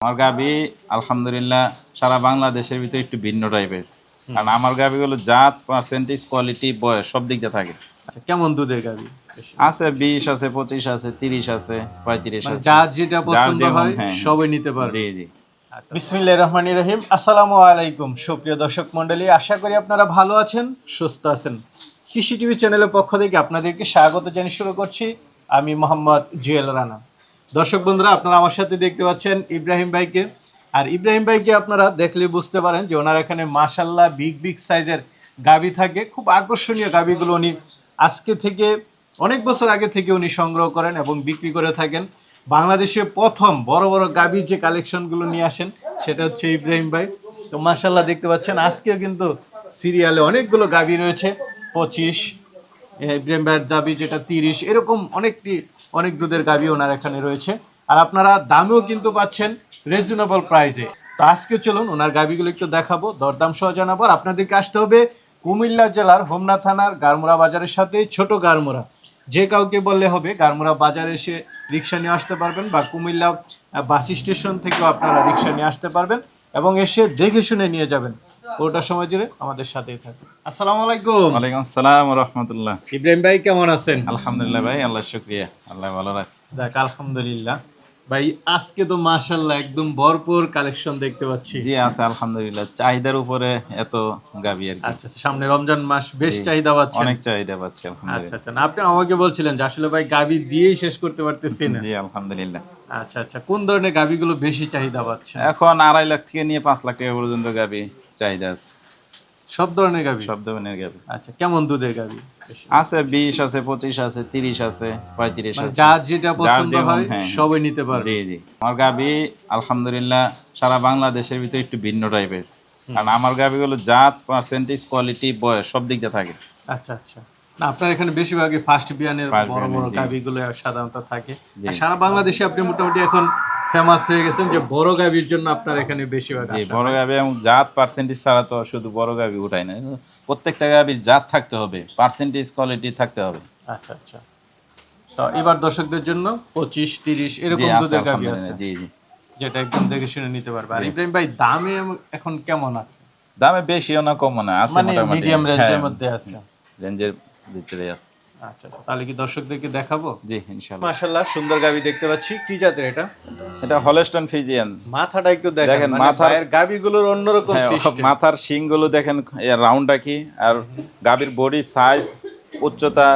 আমার গাবি আলহামদুলিল্লাহ সারা বাংলাদেশের ভিতরে একটু ভিন্ন টাইপের কারণ আমার গাবিগুলো জাত পার্সেন্টেজ কোয়ালিটি বয়স সব দিক দিয়ে থাকে। আচ্ছা কেমন দুধের গাবি? আছে বিশ আছে পঁচিশ আছে তিরিশ আছে পঁয়ত্রিশ মানে আছে। যার যেটা পছন্দ হয় হ্যাঁ। সবাই নিতে পারে জি জি। বিসমিল্লাহ রহমান রহিম। আসসালামু আলাইকুম সুপ্রিয় দর্শক মণ্ডলী। আশা করি আপনারা ভালো আছেন সুস্থ আছেন। কৃষি টিভি চ্যানেলের পক্ষ থেকে আপনাদেরকে স্বাগত জানিয়ে শুরু করছি। আমি মোহাম্মদ জুয়েল রানা। দর্শক বন্ধুরা, আপনারা আমার সাথে দেখতে পাচ্ছেন ইব্রাহিম ভাইকে। আর ইব্রাহিম ভাইকে আপনারা দেখলে বুঝতে পারেন যে ওনার এখানে মাশাল্লাহ বিগ বিগ সাইজের গাবি থাকে। খুব আকর্ষণীয় গাবিগুলো উনি আজকে থেকে, অনেক বছর আগে থেকে উনি সংগ্রহ করেন এবং বিক্রি করে থাকেন। বাংলাদেশে প্রথম বড় বড় গাবির যে কালেকশনগুলো নিয়ে আসেন, সেটা হচ্ছে ইব্রাহিম ভাই। তো মাশাল্লাহ দেখতে পাচ্ছেন, আজকেও কিন্তু সিরিয়ালে অনেকগুলো গাবি রয়েছে। পঁচিশ ইব্রাহিম ভাইয়ের দাবি যেটা তিরিশ, এরকম অনেকটি অনেক দুধের গাবি ওনার এখানে রয়েছে। আর আপনারা দামেও কিন্তু পাচ্ছেন রিজনেবল প্রাইসে তো আজকে চলুন ওনার গাবিগুলো একটু দেখাবো, দরদাম সহ জানাব। আর আপনাদেরকে আসতে হবে কুমিল্লা জেলার হোমনা থানার গারমুরা বাজারের সাথে ছোট গারমুরা যে কাউকে বললে হবে গারমুরা বাজারে এসে রিক্সা নিয়ে আসতে পারবেন বা কুমিল্লা বাস স্টেশন থেকেও আপনারা রিক্সা নিয়ে আসতে পারবেন এবং এসে দেখে শুনে নিয়ে যাবেন। ওটা সময় জুড়ে আমাদের সাথেই থাকুন আসসালামু আলাইকুম। ওয়ালাইকুম আসসালাম রহমতুল্লাহ। ইব্রাহিম ভাই কেমন আছেন? আলহামদুলিল্লাহ ভাই আল্লাহ শুক্রিয়া। আল্লাহ ভালো রাখছে। দেখ আলহামদুলিল্লাহ। ভাই আজকে তো মাশাল্লাহ একদম ভরপুর কালেকশন দেখতে পাচ্ছি। জি আছে আলহামদুলিল্লাহ। চাহিদার উপরে এত গাবি আর কি। আচ্ছা আচ্ছা, সামনে রমজান মাস বেশ চাহিদা পাচ্ছেন। অনেক চাহিদা পাচ্ছি আচ্ছা আলহামদুলিল্লাহ আচ্ছা আপনি আমাকে বলছিলেন যে আসলে ভাই গাবি দিয়েই শেষ করতে পারতেছি না। জি আলহামদুলিল্লাহ। আচ্ছা আচ্ছা কোন ধরনের গাবিগুলো বেশি চাহিদা পাচ্ছেন? এখন আড়াই লাখ থেকে নিয়ে পাঁচ লাখ টাকা পর্যন্ত গাবি। চাহিদা আছে সব ধরনের সব ধরনের আচ্ছা কেমন দুধের আছে বিশ আছে পঁচিশ আছে তিরিশ আছে পঁয়ত্রিশ মানে আছে। যার যেটা পছন্দ হয় হ্যাঁ। সবাই নিতে পারবে। জি জি। আমার আলহামদুলিল্লাহ সারা বাংলাদেশের ভিতরে একটু ভিন্ন টাইপের। কারণ আমার গাবিগুলো জাত পার্সেন্টেজ কোয়ালিটি বয়স সব দিক দিয়ে থাকে। আচ্ছা আচ্ছা। না আপনার এখানে বেশিরভাগই ফার্স্ট বিয়ানের বড় বড়। গাবিগুলো সাধারণত থাকে। সারা বাংলাদেশে আপনি মোটামুটি এখন ফেমাস হয়ে গেছেন যে বড় গাবির জন্য আপনার এখানে বেশিরভাগ জি। বড় গাবি এবং জাত পার্সেন্টেজ ছাড়া তো শুধু বড় গাবি উঠায় না। প্রত্যেকটা গাবির জাত থাকতে হবে পার্সেন্টেজ কোয়ালিটি থাকতে হবে। আচ্ছা আচ্ছা। তো এবার দর্শকদের জন্য পঁচিশ তিরিশ এরকম আছে দুধের গাবি আছে। জি জি। যেটা একদম দেখে শুনে নিতে পারবে। আর ইব্রাহিম ভাই দামে এখন কেমন আছে? দামে বেশিও না কম না আছে মানে মোটামুটি। মিডিয়াম রেঞ্জের হ্যাঁ, মধ্যে আছে। রেঞ্জের ভিতরে আছে। আচ্ছা আচ্ছা। তাহলে কি দর্শকদেরকে দেখাবো? জি ইনশাআল্লাহ। সুন্দর গাবি দেখতে পাচ্ছি। কি জাতের এটা? এটা হলস্টন ফিজিয়ান। মাথাটা একটু দেখেন মানে মাথার- গাবিগুলোর অন্যরকম হ্যাঁ, সিস্টেম মাথার দেখেন রাউন্ডটা কি? আর গাবির বডি সাইজ উচ্চতা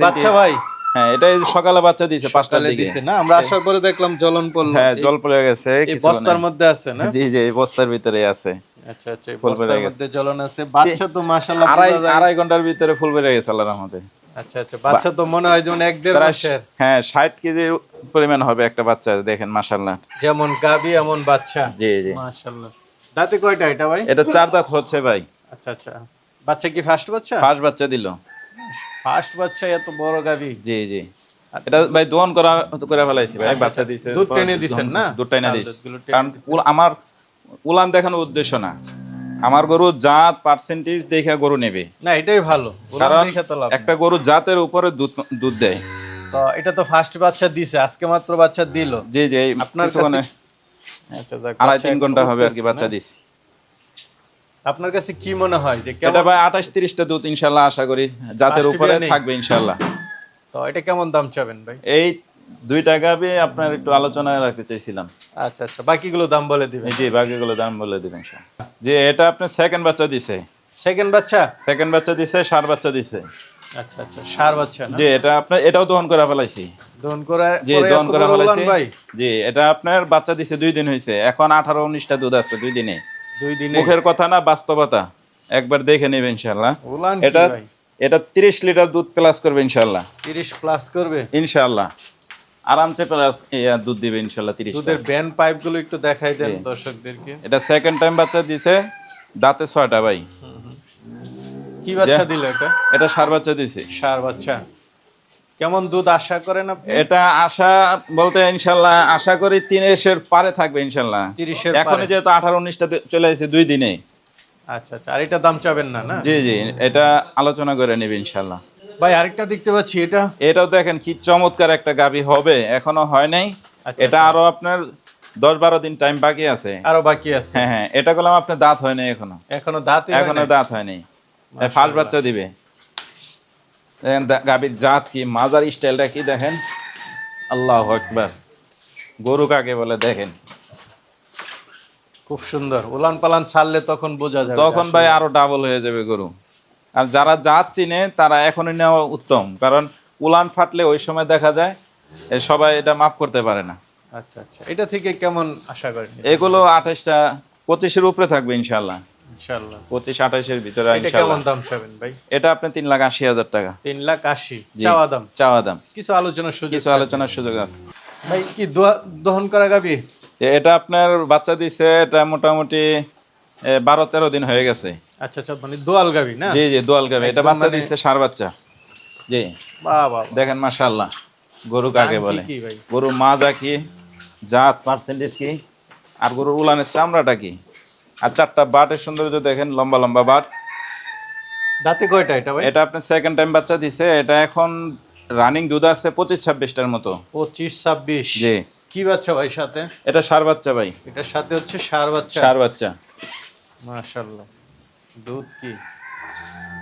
বাচ্চা ভাই? হ্যাঁ এটা সকালে বাচ্চা দিয়েছে পাঁচটার দিকে। না? আমরা আসার পরে দেখলাম জ্বলন পড়ল। হ্যাঁ জল পড়ে গেছে এই বস্তার মধ্যে আছে না? জি জি এই বস্তার ভিতরে আছে। আচ্ছা আচ্ছা বস্তার। মধ্যে জ্বলন আছে। বাচ্চা তো মাশাআল্লাহ আড়াই আড়াই ঘণ্টার ভিতরে ফুল বেড়ে গেছে আল্লাহ রহমতে। আচ্ছা আচ্ছা। বাচ্চা তো মনে হয় যেমন এক দেড় মাসের। হ্যাঁ ষাট কেজি পরিমাণ হবে একটা বাচ্চা দেখেন যেমন গাবি এমন বাচ্চা। জি জি। মাশাআল্লাহ। দাঁতে কয়টা এটা ভাই? এটা চার দাঁত হচ্ছে ভাই। আচ্ছা আচ্ছা। বাচ্চা কি ফার্স্ট বাচ্চা? ফার্স্ট বাচ্চা দিল। ফার্স্ট বাচ্চা এত বড় গাবি জি জি। এটা ভাই দোয়ান করা করে ফেলাইছি ভাই বাচ্চা দিছে। দুধ টেনে দিছেন না? দুধ টেনে টেনে কারণ আমার উলান দেখানোর উদ্দেশ্য না। আমার গরু জাত পার্সেন্টেজ দেখে গরু নেবে। না এটাই ভালো। কারণ। একটা গরু জাতের উপরে দুধ দুধ দেয়। তো এটা তো ফার্স্ট বাচ্চা দিছে আজকে মাত্র বাচ্চা দিল। জি জি আপনার কিছুক্ষণে আচ্ছা আড়াই তিন ঘণ্টা হবে আর কি বাচ্চা? দিস। আপনার কাছে কি মনে হয় যে এটা ভাই আঠাশ তিরিশটা দুধ ইনশাল্লাহ আশা করি। জাতের উপরে থাকবে ইনশাল্লাহ। তো এটা কেমন দাম চাবেন ভাই? এই দুই টাকা আমি আপনার একটু আলোচনায় রাখতে চাইছিলাম। আচ্ছা আচ্ছা। বাকিগুলো দাম বলে দিবেন। যে বাকিগুলো দাম বলে দিবেন যে এটা আপনার সেকেন্ড বাচ্চা দিছে। সেকেন্ড বাচ্চা? সেকেন্ড বাচ্চা দিছে সার বাচ্চা দিছে। আচ্ছা আচ্ছা। সার বাচ্চা যে এটা আপনার এটাও দহন করা ফেলাইছি। দহন করে করে দহন করা ফেলাইছি। জি এটা আপনার বাচ্চা দিছে দুই দিন হয়েছে এখন আঠারো উনিশটা দুধ আছে দুই দিনে। দুই দিনে। মুখের কথা না বাস্তবতা। একবার দেখে নেবে ইনশাল্লাহ এটা এটা ভাই? এটা তিরিশ লিটার দুধ প্লাস করবে ইনশাল্লাহ 30 প্লাস করবে? ইনশাল্লাহ আরামসে প্লাস দুধ দিবে ইনশাল্লাহ তিরিশ দুধের ব্যান্ড একটু দেখাই দেন দর্শকদেরকে। এটা সেকেন্ড টাইম বাচ্চা দিছে দাঁতে ছয়টা ভাই। কি বাচ্চা দিল এটা? এটা সার বাচ্চা দিছে। সার বাচ্চা। কেমন দুধ আশা করেন আপনি? এটা আশা বলতে ইনশাল্লাহ আশা করি তিরিশের পারে থাকবে ইনশাল্লাহ। 30 এর এখন যেহেতু আঠারো উনিশটা চলে আসছে দুই দিনে। আচ্ছা আচ্ছা। আর এটা দাম চাবেন না না? জি জি। এটা আলোচনা করে নেবে ইনশাল্লাহ। ভাই আরেকটা দেখতে পাচ্ছি এটা? এটাও দেখেন কি চমৎকার একটা গাবি হবে এখনও হয় নাই। আচ্ছা, এটা আরও আপনার দশ বারো দিন টাইম বাকি আছে। আরও বাকি আছে। হ্যাঁ হ্যাঁ এটা করলাম আপনার দাঁত হয়নি এখনও। এখনও দাঁতে এখনও দাঁত হয়নি ফার্স্ট বাচ্চা দিবে। দেখেন গাভীর জাত কি মাজার স্টাইলটা কি দেখেন। আল্লাহ একবার গরু কাকে বলে দেখেন। খুব সুন্দর। উলান পালান ছাড়লে তখন বোঝা যাবে তখন ভাই আরও ডাবল হয়ে যাবে গরু। আর যারা জাত চিনে তারা এখনই নেওয়া উত্তম। কারণ উলান ফাটলে ওই সময় দেখা যায় সবাই এটা মাফ করতে পারে না। আচ্ছা আচ্ছা। এটা থেকে কেমন আশা করেন? এগুলো আঠাশটা পঁচিশের উপরে থাকবে ইনশাল্লাহ ইনশাল্লাহ পঁচিশ আঠাশের ভিতরে এটা কেমন দাম চাবেন ভাই? এটা আপনি তিন লাখ আশি হাজার টাকা। তিন লাখ আশি। চাওয়া দাম? চাওয়া দাম। কিছু আলোচনার সুযোগ কিছু আলোচনার সুযোগ আছে। ভাই কি দহন করা গাবি? এটা আপনার বাচ্চা দিছে এটা মোটামুটি বারো তেরো দিন হয়ে গেছে। আচ্ছা আচ্ছা মানে দোয়াল গাবি না? জি জি দোয়াল গাবে। এটা বাচ্চা মানে- দিচ্ছে সার বাচ্চা। জি। বাহ বাহ দেখেন মাশাল্লাহ গরু কাকে বলে? গরু মাজা কি? জাত? পার্সেন্টেজ কি? আর গরুর উলানের চামড়াটা কি? আর চারটা বাটের সৌন্দর্য দেখেন লম্বা লম্বা বাট। দাঁতে কয়টা এটা ভাই? এটা আপনি সেকেন্ড টাইম বাচ্চা দিছে এটা এখন রানিং দুধ আছে পঁচিশ ছাব্বিশটার মতো। পঁচিশ ছাব্বিশ। জি। কি বাচ্চা ভাই সাথে? এটা সার বাচ্চা ভাই। এটার সাথে হচ্ছে সার বাচ্চা। সার বাচ্চা। মাশাল্লাহ দুধ কি?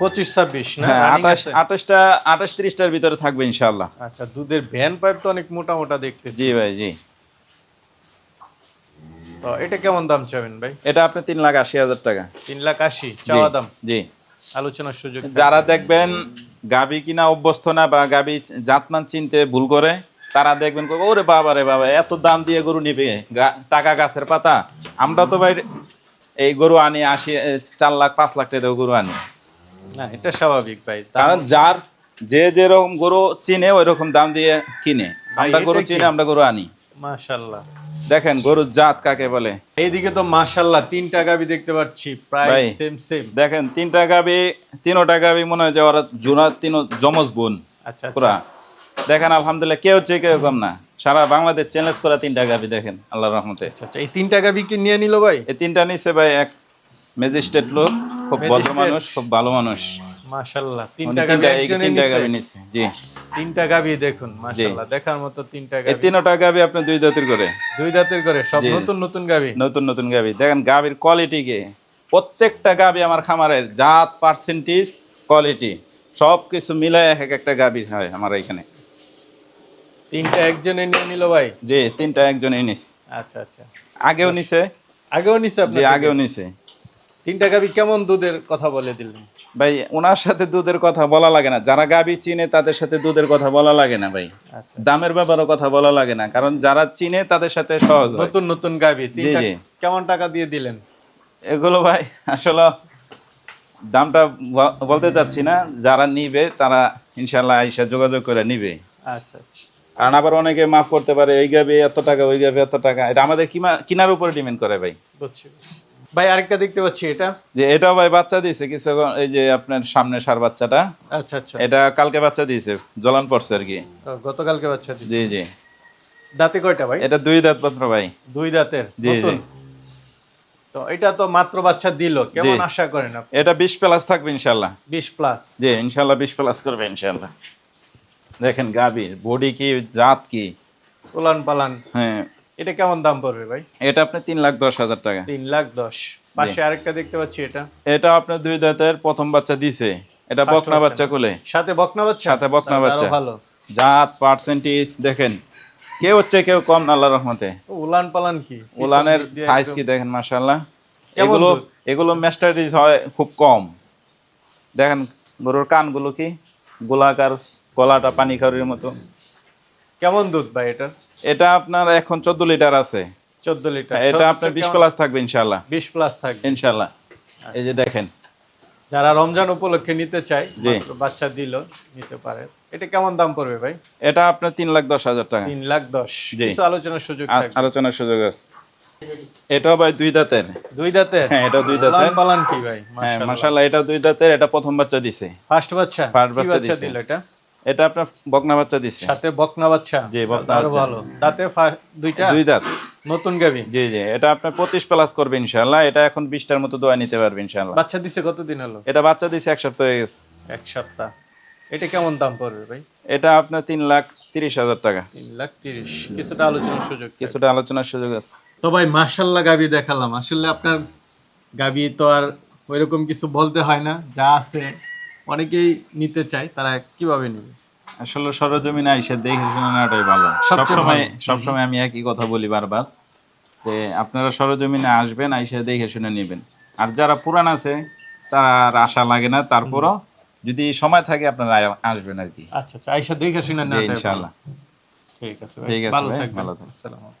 পঁচিশ ছাব্বিশ না হ্যাঁ আঠাশ আছে? আঠাশটা আঠাশ তিরিশটার ভিতরে থাকবে ইনশাল্লাহ আচ্ছা দুধের ভ্যান পাইপ তো অনেক মোটা মোটা দেখতেছি। জি ভাই জি। তো এটা কেমন দাম চাবেন ভাই? এটা আপনি তিন লাখ আশি হাজার টাকা। তিন লাখ আশি চাওয়া দাম? জি। আলোচনার সুযোগ যারা দেখবেন গাবি কিনা অভ্যস্ত না বা গাবি জাতমান চিনতে ভুল করে তারা দেখবেন ওরে বাবা রে বাবা এত দাম দিয়ে গরু নিবে? টাকা গাছের পাতা? আমরা তো ভাই এই গরু আনি আশি চার লাখ পাঁচ লাখ টাকা গরু আনি। না এটা স্বাভাবিক ভাই। কারণ যার যে যেরকম গরু চিনে ওই রকম দাম দিয়ে কিনে। আমরা গরু চিনে আমরা গরু আনি। মাশাল্লাহ দেখেন গরুর জাত কাকে বলে? এইদিকে তো মাশাল্লাহ তিনটা গাবি দেখতে পাচ্ছি। প্রায় সেম সেম। দেখেন তিনটা গাবি তিনোটা গাবি মনে হয় যে ওরা জোড়া তিন জমজ বোন। আচ্ছা। পুরা। দেখেন আলহামদুলিল্লাহ কেউ হচ্ছে কেউ কম না। সারা বাংলাদেশ চ্যালেঞ্জ করা তিনটা গাবি দেখেন আল্লাহ রহমতে। আচ্ছা আচ্ছা এই তিনটা গাবি কি নিয়ে নিল ভাই? এই তিনটা নিচ্ছে ভাই এক ম্যাজিস্ট্রেট লোক খুব ভদ্র মানুষ খুব ভালো মানুষ। মাশাল্লাহ উনি তিনটা গাবি তিনটা এই তিনটা নিছে। গাবি জি। তিনটা গাবি দেখুন মাশাল্লাহ দেখার মতো তিনটা এই গাবি তিনোটা গাবি আপনি দুই দাঁতের করে। দুই দাঁতের করে সব নতুন নতুন গাবি নতুন নতুন গাবি দেখেন গাবির কোয়ালিটি কে? প্রত্যেকটা গাবি আমার খামারের জাত পার্সেন্টেজ কোয়ালিটি সব কিছু মিলে এক এক একটা গাবি হয় আমার এখানে। তিনটা একজনে নিয়ে নিল ভাই? যে তিনটা একজনই নিস। আচ্ছা আচ্ছা। আগেও নিছে। আগেও নিছে যে আপনার আগেও নিছে। তিনটা গাবি কেমন দুধের কথা বলে দিলেন? ভাই ওনার সাথে দুধের কথা বলা লাগে না। যারা গাবি চিনে তাদের সাথে দুধের কথা বলা লাগে না ভাই। আচ্ছা। দামের ব্যাপারে কথা বলা লাগে না। কারণ যারা চিনে তাদের সাথে সহজ নতুন নতুন গাবি তিনটা কেমন টাকা দিয়ে দিলেন? এগুলো ভাই আসলে দামটা বলতে চাচ্ছি না। যারা নিবে তারা ইনশাল্লাহ আইসা যোগাযোগ করে নিবে। আচ্ছা আচ্ছা। কারণ আবার অনেকে মাফ করতে পারে এই গাবে এত টাকা ওই গাবে এত টাকা। এটা আমাদের কিনার উপরে ডিমেন্ড করে ভাই। বুঝছি। ভাই আরেকটা দেখতে পাচ্ছি এটা। যে এটাও ভাই বাচ্চা দিয়েছে কিছু এই যে আপনার সামনে সার বাচ্চাটা। আচ্ছা আচ্ছা। এটা কালকে বাচ্চা দিয়েছে জ্বলান পড়ছে আর কি। গতকালকে বাচ্চা দিছি জি জি। দাঁতে কয়টা ভাই? এটা দুই দাঁত পাত্র ভাই। দুই দাঁতের জি, জি। তো এটা তো মাত্র বাচ্চা দিল কেমন আশা করেন আপনি? এটা বিশ প্লাস থাকবে ইনশাল্লাহ। বিশ প্লাস জি ইনশাল্লাহ বিশ প্লাস করবে ইনশাল্লাহ। দেখেন গাভীর বডি কি জাত কি? উলান পালান। হ্যাঁ। এটা কেমন দাম পড়বে ভাই? এটা আপনি তিন লাখ দশ হাজার টাকা। তিন লাখ দশ। পাশে আরেকটা দেখতে পাচ্ছি এটা। এটা আপনার দুই দাঁতের প্রথম বাচ্চা দিছে। এটা বকনা বাচ্চা। কোলে। সাথে বকনা বাচ্চা? সাথে বকনা বাচ্চা। ভালো। জাত পার্সেন্টেজ দেখেন। কেউ হচ্ছে কেউ কম না আল্লাহ রহমতে। উলান পালান কি? উলানের সাইজ কি দেখেন মাশাল্লাহ এগুলো এগুলো ম্যাস্টারিজ হয় খুব কম। দেখেন গরুর কানগুলো কি? গোলাকার গলাটা পানি খাওয়ার মতো। কেমন দুধ ভাই এটা? এটা আপনার এখন চোদ্দ লিটার আছে। চোদ্দ লিটার। এটা আপনার বিশ প্লাস থাকবে ইনশাল্লাহ বিশ প্লাস থাকবে। ইনশাল্লাহ এই যে দেখেন। যারা রমজান উপলক্ষে নিতে চায় বাচ্চা দিল নিতে পারে। এটা কেমন দাম পড়বে ভাই? এটা আপনার তিন লাখ দশ হাজার টাকা। তিন লাখ দশ। কিছু আলোচনার সুযোগ আলোচনার সুযোগ আছে। এটাও ভাই দুই দাঁতের। দুই দাঁতে হ্যাঁ, এটা দুই দাঁতের। পালান কি ভাই? হ্যাঁ মাশাল্লাহ এটা দুই দাঁতের এটা প্রথম বাচ্চা দিছে। ফার্স্ট বাচ্চা? বাচ্চা বাচ্চা দিছে। এটা? এটা আপনার বকনা বাচ্চা দিছে। সাথে বকনা বাচ্চা। জি, বকনা বাচ্চা। ভালো। দাঁতে দুইটা? দুই দাঁত। নতুন গাবি জি জি এটা আপনার পঁচিশ প্লাস করবে ইনশাল্লাহ এটা এখন বিশটার মতো দোয়া নিতে পারবে ইনশাল্লাহ বাচ্চা দিছে কতদিন হলো? এটা বাচ্চা দিছে এক সপ্তাহ হয়ে গেছে। এক সপ্তাহ। এটা কেমন দাম পড়বে ভাই? এটা আপনার তিন লাখ তিরিশ হাজার টাকা। তিন লাখ তিরিশ। কিছুটা আলোচনার সুযোগ কিছুটা আলোচনার সুযোগ আছে। তো ভাই মার্শাল্লাহ গাবি দেখালাম। আসলে আপনার গাবি তো আর ওইরকম কিছু বলতে হয় না। যা আছে অনেকেই নিতে চায় তারা কীভাবে নেবে? আসলে সরজমিনে আইসে দেখে শুনে নেওয়াটাই ভালো। সবসময় সবসময় আমি একই কথা বলি বারবার যে আপনারা সরজমিনে আসবেন আইসে দেখে শুনে নেবেন। আর যারা পুরান আছে তারা আর আশা লাগে না তারপরও যদি সময় থাকে আপনারা আসবেন আর কি। আচ্ছা আচ্ছা আইসা দেখে শুনে ভালো। ইনশাআল্লাহ। ঠিক আছে ঠিক আছে ভালো থাকবেন। ভালো থাকবেন। আসসালামু।